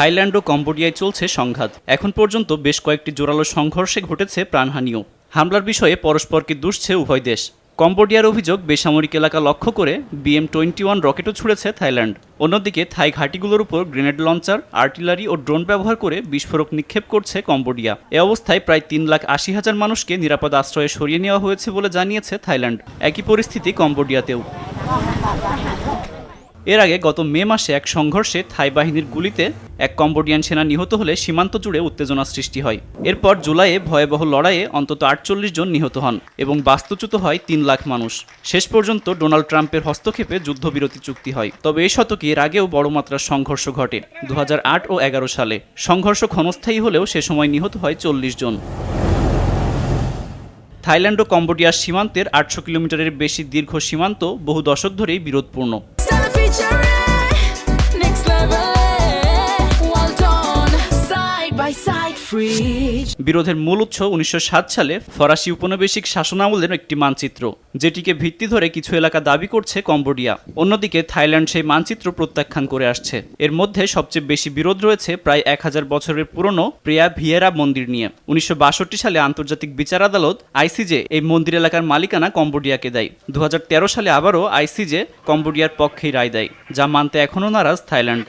Thailand ও কম্বোডিয়ায় চলছে সংঘাত। এখন পর্যন্ত বেশ কয়েকটি জোরালো সংঘর্ষে ঘটেছে প্রাণহানিও। হামলার বিষয়ে পরস্পরকে দুষছে উভয় দেশ। কম্বোডিয়ার অভিযোগ, বেসামরিক এলাকা লক্ষ্য করে বিএম টোয়েন্টি ওয়ান রকেটও ছুড়েছে থাইল্যান্ড। অন্যদিকে, থাই ঘাঁটিগুলোর উপর গ্রেনেড লঞ্চার, আর্টিলারি ও ড্রোন ব্যবহার করে বিস্ফোরক নিক্ষেপ করছে কম্বোডিয়া। এ অবস্থায় প্রায় তিন লাখ আশি হাজার মানুষকে নিরাপদ আশ্রয়ে সরিয়ে নেওয়া হয়েছে বলে জানিয়েছে থাইল্যান্ড। একই পরিস্থিতি কম্বোডিয়াতেও। এর আগে গত মে মাসে এক সংঘর্ষে থাই বাহিনীর গুলিতে এক কম্বোডিয়ান সেনা নিহত হলে সীমান্ত জুড়ে উত্তেজনা সৃষ্টি হয়। এরপর জুলাইয়ে ভয়াবহ লড়াইয়ে অন্তত আটচল্লিশ জন নিহত হন এবং বাস্তুচ্যুত হয় তিন লাখ মানুষ। শেষ পর্যন্ত ডোনাল্ড ট্রাম্পের হস্তক্ষেপে যুদ্ধবিরতি চুক্তি হয়। তবে এই শতকে এর আগেও বড় মাত্রার সংঘর্ষ ঘটে দু হাজার আট ও এগারো সালে। সংঘর্ষ ক্ষণস্থায়ী হলেও সে সময় নিহত হয় চল্লিশ জন। থাইল্যান্ড ও কম্বোডিয়ার সীমান্তের আটশো কিলোমিটারের বেশি দীর্ঘ সীমান্ত বহু দশক ধরেই বিরোধপূর্ণ। teacher. বিরোধের মূল উৎস উনিশশো সাত সালে ফরাসি উপনিবেশিক শাসনামলের একটি মানচিত্র, যেটিকে ভিত্তি ধরে কিছু এলাকা দাবি করছে কম্বোডিয়া। অন্যদিকে থাইল্যান্ড সেই মানচিত্র প্রত্যাখ্যান করে আসছে। এর মধ্যে সবচেয়ে বেশি বিরোধ রয়েছে প্রায় এক হাজার বছরের পুরনো প্রিয়া ভিয়েরা মন্দির নিয়ে। উনিশশো বাষট্টি সালে আন্তর্জাতিক বিচার আদালত আইসিজে এই মন্দির এলাকার মালিকানা কম্বোডিয়াকে দেয়। দু হাজার তেরো সালে আবারও আইসিজে কম্বোডিয়ার পক্ষেই রায় দেয়, যা মানতে এখনও নারাজ থাইল্যান্ড।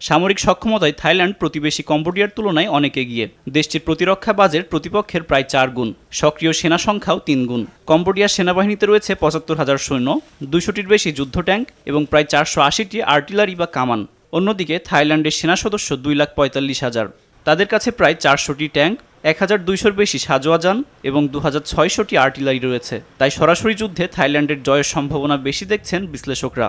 সামরিক সক্ষমতায় থাইল্যান্ড প্রতিবেশী কম্বোডিয়ার তুলনায় অনেক এগিয়ে। দেশটির প্রতিরক্ষা বাজেট প্রতিপক্ষের প্রায় চার গুণ। সক্রিয় সেনা সংখ্যাও তিন গুণ। কম্বোডিয়ার সেনাবাহিনীতে রয়েছে পঁচাত্তর হাজার সৈন্য দুশোটির বেশি যুদ্ধ ট্যাঙ্ক এবং প্রায় চারশো আশিটি আর্টিলারি বা কামান। অন্যদিকে, থাইল্যান্ডের সেনা সদস্য দুই লাখ পঁয়তাল্লিশ হাজার। তাদের কাছে প্রায় চারশোটি ট্যাঙ্ক, এক হাজার দুইশোর বেশি সাজোয়া যান এবং দু হাজার ছয়শোটি আর্টিলারি রয়েছে। তাই সরাসরি যুদ্ধে থাইল্যান্ডের জয়ের সম্ভাবনা বেশি দেখছেন বিশ্লেষকরা।